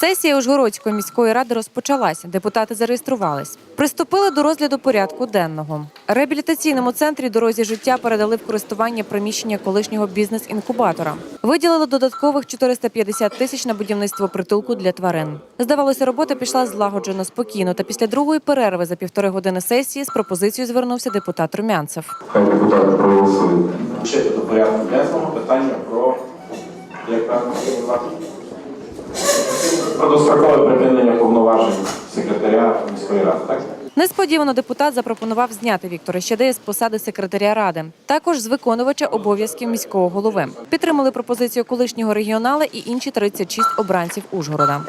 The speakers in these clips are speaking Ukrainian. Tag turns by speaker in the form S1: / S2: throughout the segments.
S1: Сесія Ужгородської міської ради розпочалася. Депутати зареєструвались. Приступили до розгляду порядку денного. Реабілітаційному центрі дорозі життя передали в користування приміщення колишнього бізнес-інкубатора. Виділили додаткових 450 тисяч на будівництво притулку для тварин. Здавалося, робота пішла злагоджено спокійно. Та після другої перерви за півтори години сесії з пропозицією звернувся депутат Румянцев.
S2: Хай депутати проголосують.
S3: Ще до порядку денного питання про як правильно? Про дострокове припинення повноважень секретаря міської ради, так?
S1: Несподівано депутат запропонував зняти Віктора Щадея з посади секретаря ради, також з виконувача обов'язків міського голови. Підтримали пропозицію колишнього регіонала і інші 36 обранців Ужгорода.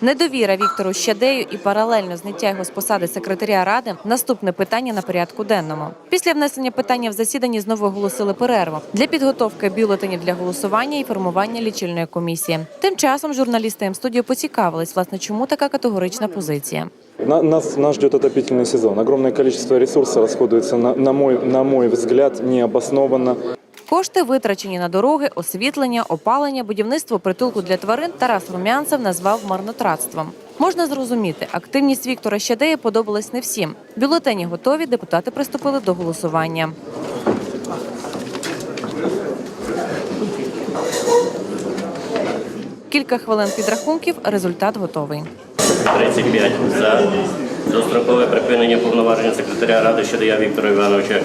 S1: Недовіра Віктору Щадею і паралельно зняття його з посади секретаря ради наступне питання на порядку денному. Після внесення питання в засіданні знову оголосили перерву для підготовки бюлетенів для голосування і формування лічильної комісії. Тим часом журналісти М-студіо поцікавились, власне, чому така категорична позиція.
S4: На- Нас, нас ждет отопительный сезон. Огромное количество ресурсов расходуется, на, на, мой, на мой взгляд, необоснованно.
S1: Кошти витрачені на дороги, освітлення, опалення, будівництво притулку для тварин Тарас Румянцев назвав марнотратством. Можна зрозуміти, активність Віктора Щадея подобалась не всім. Бюлетені готові, депутати приступили до голосування. Кілька хвилин підрахунків, результат готовий.
S5: 35 за дострокове припинення повноважень секретаря ради Щадия Віктора Івановича.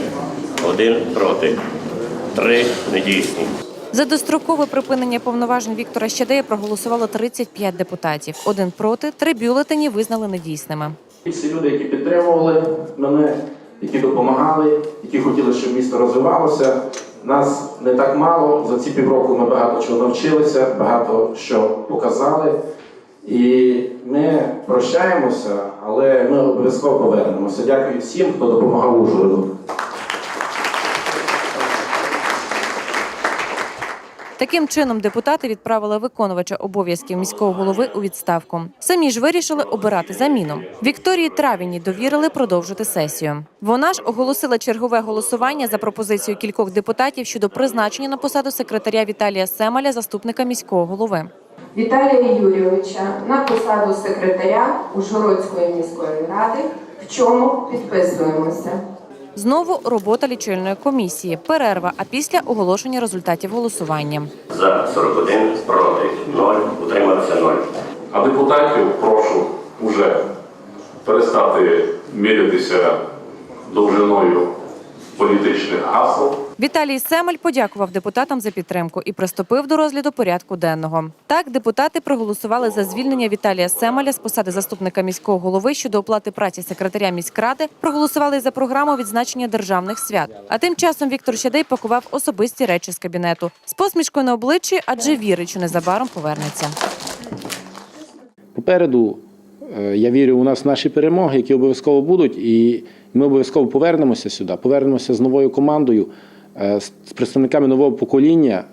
S5: Один проти. Три недійсні.
S1: За дострокове припинення повноважень Віктора Щадея проголосувало 35 депутатів. Один проти, три бюлетені визнали недійсними.
S3: Всі люди, які підтримували мене, які допомагали, які хотіли, щоб місто розвивалося. Нас не так мало. За ці півроку ми багато чого навчилися, багато що показали. І ми прощаємося, але ми обов'язково повернемося. Дякую всім, хто допомагав Ужгороду.
S1: Таким чином, депутати відправили виконувача обов'язків міського голови у відставку. Самі ж вирішили обирати заміну. Вікторії Травіні довірили продовжити сесію. Вона ж оголосила чергове голосування за пропозицією кількох депутатів щодо призначення на посаду секретаря Віталія Семаля, заступника міського голови.
S6: Віталія Юрійовича на посаду секретаря Ужгородської міської ради, в чому підписуємося.
S1: Знову робота лічильної комісії, перерва, а після оголошення результатів голосування.
S5: За 41 проти. 0. Утримався 0.
S2: А депутатів прошу уже перестати мірятися довжиною політичних гасел.
S1: Віталій Семель подякував депутатам за підтримку і приступив до розгляду порядку денного. Так, депутати проголосували за звільнення Віталія Семеля з посади заступника міського голови щодо оплати праці секретаря міськради. Проголосували за програму відзначення державних свят. А тим часом Віктор Щадей пакував особисті речі з кабінету з посмішкою на обличчі, адже вірить, що незабаром повернеться.
S7: Попереду е, я вірю у нас наші перемоги, які обов'язково будуть, і ми обов'язково повернемося сюди. Повернемося з новою командою, з представниками нового покоління,